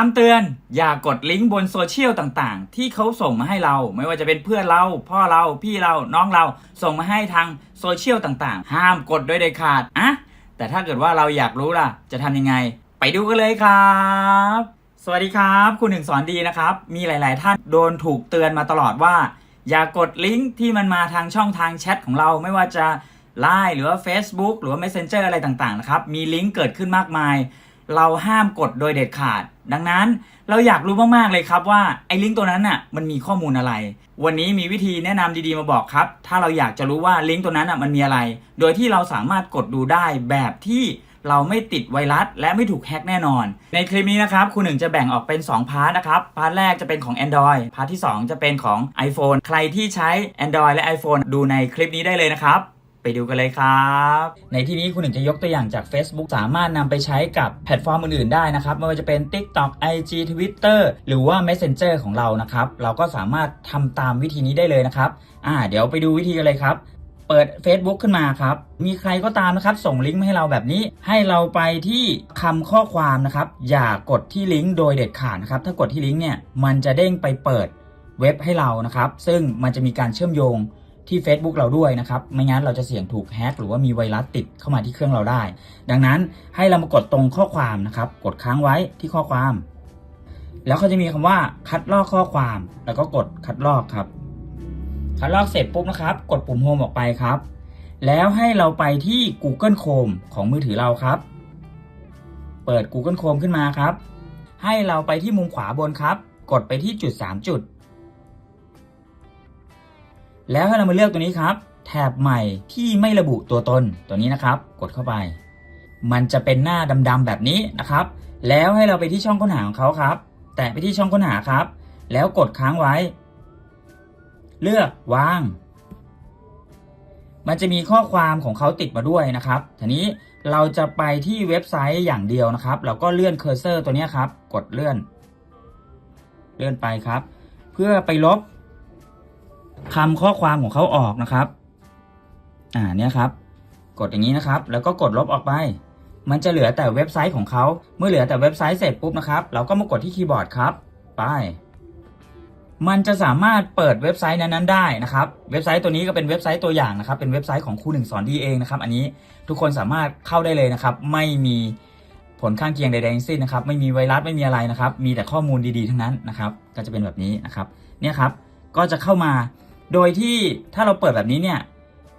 คำเตือนอย่ากดลิงก์บนโซเชียลต่างๆ ที่เขาส่งมาให้เรา ไม่ว่าจะเป็นเพื่อนเรา พ่อเราพี่เราน้องเราส่งมาให้ทางโซเชียลต่างๆ ห้ามกดโดยเด็ดขาดอะแต่ถ้าเกิดว่าเราอยากรู้ล่ะ จะทำยังไง ไปดูกันเลยครับ สวัสดีครับ คุณหนึ่งสอนดีนะครับ มีหลาย ๆ ท่านโดนถูกเตือนมาตลอดว่า อย่ากดลิงก์ที่มันมาทางช่องทางแชทของเราไม่ว่าจะ Line หรือว่า Facebook หรือว่า Messenger อะไรต่างๆนะครับมีลิงก์เกิดขึ้นมากมาย เราห้ามกดโดยเด็ดขาด ดังนั้นเราอยากรู้มากๆเลยครับว่าไอ้ลิงก์ตัวนั้นน่ะมันมีข้อมูลอะไร วันนี้มีวิธีแนะนำดีๆมาบอกครับ ถ้าเราอยากจะรู้ว่าลิงก์ตัวนั้นน่ะมันมีอะไร โดยที่เราสามารถกดดูได้แบบที่เราไม่ติดไวรัสและไม่ถูกแฮ็กแน่นอน ในคลิปนี้นะครับคุณหนึ่งจะแบ่งออกเป็น 2 พาร์ทนะครับ พาร์ทแรกจะเป็นของ Android พาร์ทที่ 2 จะเป็นของ iPhone ใครที่ใช้ Android และ iPhone ดูในคลิปนี้ได้เลยนะครับ ดูกันเลยครับ ในที่นี้คุณหนึ่งจะยกตัวอย่างจาก Facebook สามารถนำไปใช้กับแพลตฟอร์มอื่นๆได้นะครับไม่ว่าจะเป็น TikTok IG Twitter หรือว่า Messenger ของเรานะครับ เราก็สามารถทำตามวิธีนี้ได้เลยนะครับอ่าเดี๋ยวไปดูวิธีกันเลยครับเปิด Facebook ขึ้นมาครับ มีใครก็ตามนะครับ ส่งลิงก์มาให้เราแบบนี้ ให้เราไปที่คำข้อความนะครับ อย่ากดที่ลิงก์โดยเด็ดขาดนะครับ ถ้ากดที่ลิงก์เนี่ย มันจะเด้งไปเปิดเว็บให้เรานะครับ ซึ่งมันจะมีการเชื่อมโยง ที่ Facebook เราด้วยนะครับ ไม่งั้นเราจะเสี่ยงถูกแฮ็กหรือว่ามีไวรัสติดเข้ามาที่เครื่องเราได้ ดังนั้นให้เรามากดตรงข้อความนะครับ กดค้างไว้ที่ข้อความ แล้วเขาจะมีคำว่าคัดลอกข้อความ แล้วก็กดคัดลอกครับ คัดลอกเสร็จปุ๊บนะครับ กดปุ่มโฮมออกไปครับ แล้วให้เราไปที่ Google Chrome ของมือถือเราครับ เปิด Google Chrome ขึ้นมาครับ ให้เราไปที่มุมขวาบนครับ กดไปที่จุด 3 จุด แล้วให้เรามาเลือกตัวนี้ครับ แถบใหม่ที่ไม่ระบุตัวตนตัวนี้นะครับ กดเข้าไป มันจะเป็นหน้าดำๆแบบนี้นะครับ แล้วให้เราไปที่ช่องค้นหาของเขาครับ แตะไปที่ช่องค้นหาครับ แล้วกดค้างไว้ เลือกวาง มันจะมีข้อความของเขาติดมาด้วยนะครับทีนี้เราจะไปที่เว็บไซต์อย่างเดียวนะครับ เราก็เลื่อนเคอร์เซอร์ตัวนี้ครับ กดเลื่อน เลื่อนไปครับ เพื่อไปลบ คำข้อความของเขาออกนะครับ อ่าเนี่ยครับ กดอย่างนี้นะครับ แล้วก็กดลบออกไป มันจะเหลือแต่เว็บไซต์ของเขา เมื่อเหลือแต่เว็บไซต์เสร็จปุ๊บนะครับ เราก็มากดที่คีย์บอร์ดครับ ไป มันจะสามารถเปิดเว็บไซต์นั้นๆได้นะครับ เว็บไซต์ตัวนี้ก็เป็นเว็บไซต์ตัวอย่างนะครับ เป็นเว็บไซต์ของครูหนึ่งสอนดีเองนะครับ อันนี้ทุกคนสามารถเข้าได้เลยนะครับ ไม่มีผลข้างเคียงใดๆทั้งสิ้นนะครับ ไม่มีไวรัสไม่มีอะไรนะครับ มีแต่ข้อมูลดีๆทั้งนั้นนะครับ ก็จะเป็นแบบนี้นะครับ เนี่ยครับ ก็จะเข้ามา โดยที่ถ้าเราเปิดแบบนี้เนี่ย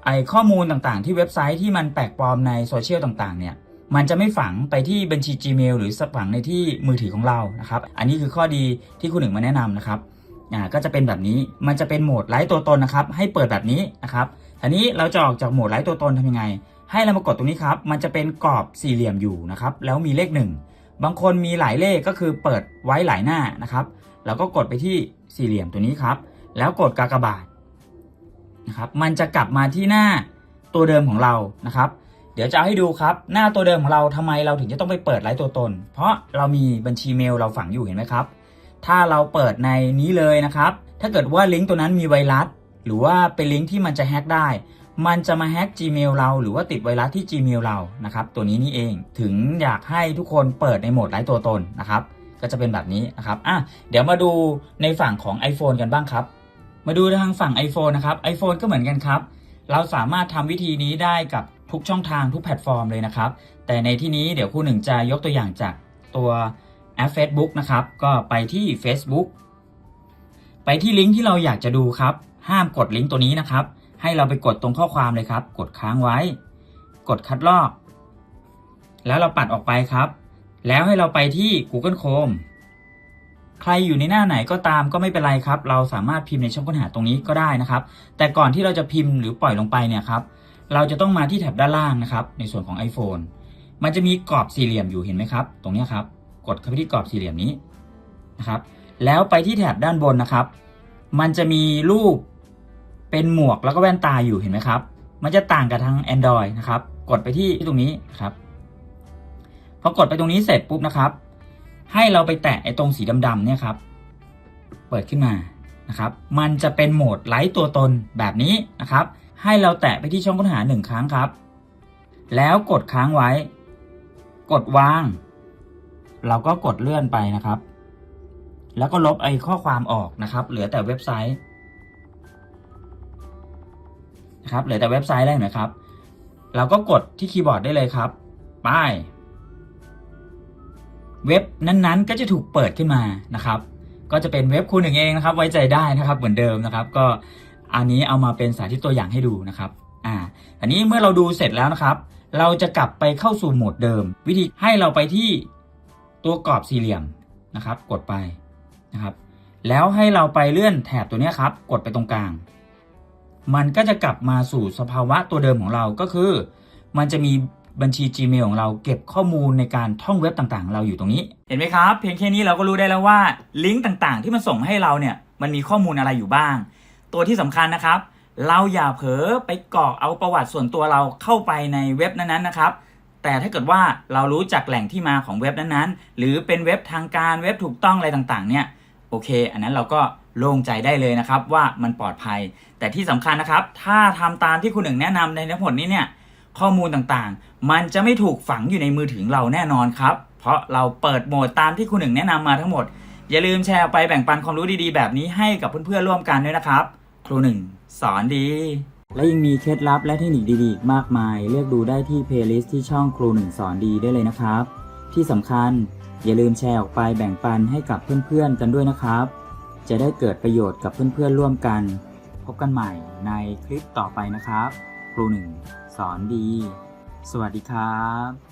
ไอข้อมูลต่างๆ ที่เว็บไซต์ที่มันแปลกปลอมในโซเชียลต่างๆเนี่ยมันจะไม่ฝังไปที่บัญชี Gmail หรือฝังในที่มือถือของเรานะครับอันนี้คือข้อดีที่คุณหนึ่งมาแนะนำนะครับอ่าก็จะเป็นแบบนี้มันจะเป็นโหมดไร้ตัวตนนะครับ ให้เปิดแบบนี้นะครับทีนี้เราจะออกจากโหมดไร้ตัวตนทำยังไง ให้เรามากดตรงนี้ครับ มันจะเป็นกรอบสี่เหลี่ยมอยู่นะครับ แล้วมีเลขหนึ่งบางคนมีหลายเลขก็คือเปิดไว้หลายหน้านะครับเราก็กดไปที่สี่เหลี่ยมตัวนี้ครับ แล้วกดกากบาท นะครับมันจะกลับมาที่หน้าตัวเดิมของเรานะครับ เดี๋ยวจะเอาให้ดูครับ หน้าตัวเดิมของเราทำไมเราถึงจะต้องไปเปิดไร้ตัวตน เพราะเรามีบัญชีเมลเราฝังอยู่เห็นไหมครับ ถ้าเราเปิดในนี้เลยนะครับ ถ้าเกิดว่าลิงก์ตัวนั้นมีไวรัสหรือว่าเป็นลิงก์ที่มันจะแฮ็กได้ มันจะมาแฮ็ก Gmail เรา หรือว่าติดไวรัสที่ Gmail เรานะครับ ตัวนี้นี่เองถึงอยากให้ทุกคนเปิดในโหมดไร้ตัวตนนะครับ ก็จะเป็นแบบนี้นะครับอะเดี๋ยวมาดูในฝั่งของ iPhone กันบ้างครับ มาดูทางฝั่ง iPhone นะครับ iPhone ก็เหมือนกันครับ เราสามารถทำวิธีนี้ได้กับทุกช่องทางทุกแพลตฟอร์มเลยนะครับ แต่ในที่นี้เดี๋ยวครูหนึ่งจะยกตัวอย่างจากตัวแอป Facebook นะครับ ก็ไปที่ Facebook ไปที่ลิงก์ที่เราอยากจะดูครับ ห้ามกดลิงก์ตัวนี้นะครับ ให้เราไปกดตรงข้อความเลยครับ กดค้างไว้ กดคัดลอก แล้วเราปัดออกไปครับ แล้วให้เราไปที่ Google Chrome ใครอยู่ในหน้าไหนก็ตามก็ไม่เป็นไรครับ เราสามารถพิมพ์ในช่องค้นหาตรงนี้ก็ได้นะครับ แต่ก่อนที่เราจะพิมพ์หรือปล่อยลงไปเนี่ยครับ เราจะต้องมาที่แถบด้านล่างนะครับ ในส่วนของ iPhone มันจะมีกรอบสี่เหลี่ยมอยู่เห็นไหมครับ ตรงนี้ครับ กดเข้าไปที่กรอบสี่เหลี่ยมนี้นะครับ แล้วไปที่แถบด้านบนนะครับ มันจะมีรูปเป็นหมวกแล้วก็แว่นตาอยู่เห็นไหมครับ มันจะต่างกับทาง Android นะครับ กดไปที่ตรงนี้ครับ พอกดไปตรงนี้เสร็จปุ๊บนะครับ ให้เราไปแตะไอ้ตรงสีดำๆเนี่ยครับ เปิดขึ้นมานะครับ มันจะเป็นโหมดไร้ตัวตนแบบนี้นะครับ ให้เราแตะไปที่ช่องค้นหาหนึ่งครั้งครับ แล้วกดค้างไว้ กดวาง เราก็กดเลื่อนไปนะครับ แล้วก็ลบไอ้ข้อความออกนะครับ เหลือแต่เว็บไซต์นะครับเหลือแต่เว็บไซต์ได้เห็นไหมครับ เราก็กดที่คีย์บอร์ดได้เลยครับ ไป เว็บนั้นๆ ก็จะถูกเปิดขึ้นมานะครับ ก็จะเป็นเว็บคุณหนึ่งเองนะครับ ไว้ใจได้นะครับเหมือนเดิมนะครับ ก็อันนี้เอามาเป็นสาธิตตัวอย่างให้ดูนะครับอ่าอันนี้เมื่อเราดูเสร็จแล้วนะครับ เราจะกลับไปเข้าสู่โหมดเดิม วิธีให้เราไปที่ตัวกรอบสี่เหลี่ยมนะครับ กดไปนะครับ แล้วให้เราไปเลื่อนแถบตัวนี้ครับ กดไปตรงกลาง มันก็จะกลับมาสู่สภาวะตัวเดิมของเราก็คือ มันจะมี บัญชี Gmail ของเราเก็บข้อมูลในการท่องเว็บต่างๆ เราอยู่ตรงนี้ เห็นไหมครับ เพียงแค่นี้เราก็รู้ได้แล้วว่าลิงก์ต่างๆ ที่มันส่งให้เราเนี่ยมันมีข้อมูลอะไรอยู่บ้าง ตัวที่สำคัญนะครับ เราอย่าเผลอไปกรอกเอาประวัติส่วนตัวเราเข้าไปในเว็บนั้นๆนะครับแต่ถ้าเกิดว่าเรารู้จักแหล่งที่มาของเว็บนั้นๆ หรือเป็นเว็บทางการเว็บถูกต้องอะไรต่างๆ เนี่ยโอเค อันนั้นเราก็โล่งใจได้เลยนะครับว่ามันปลอดภัย แต่ที่สำคัญนะครับ ถ้าทำตามที่คุณหนึ่งแนะนำในทั้งหมดนี้เนี่ย ข้อมูลต่างๆ มันจะไม่ถูกฝังอยู่ในมือถือเราแน่นอนครับ เพราะเราเปิดโหมดตามที่คุณหนึ่งแนะนำมาทั้งหมด อย่าลืมแชร์ไปแบ่งปันความรู้ดีๆ แบบนี้ให้กับเพื่อนๆร่วมกันด้วยนะครับ ครูหนึ่งสอนดี และยังมีเคล็ดลับและเทคนิคดีๆอีกมากมาย เลือกดูได้ที่เพลย์ลิสต์ที่ช่องครูหนึ่งสอนดีได้เลยนะครับ ที่สำคัญอย่าลืมแชร์ออกไปแบ่งปันให้กับเพื่อนๆกันด้วยนะครับ จะได้เกิดประโยชน์กับเพื่อนๆร่วมกัน พบกันใหม่ในคลิปต่อไปนะครับ ครูหนึ่ง สอนดี สวัสดีครับ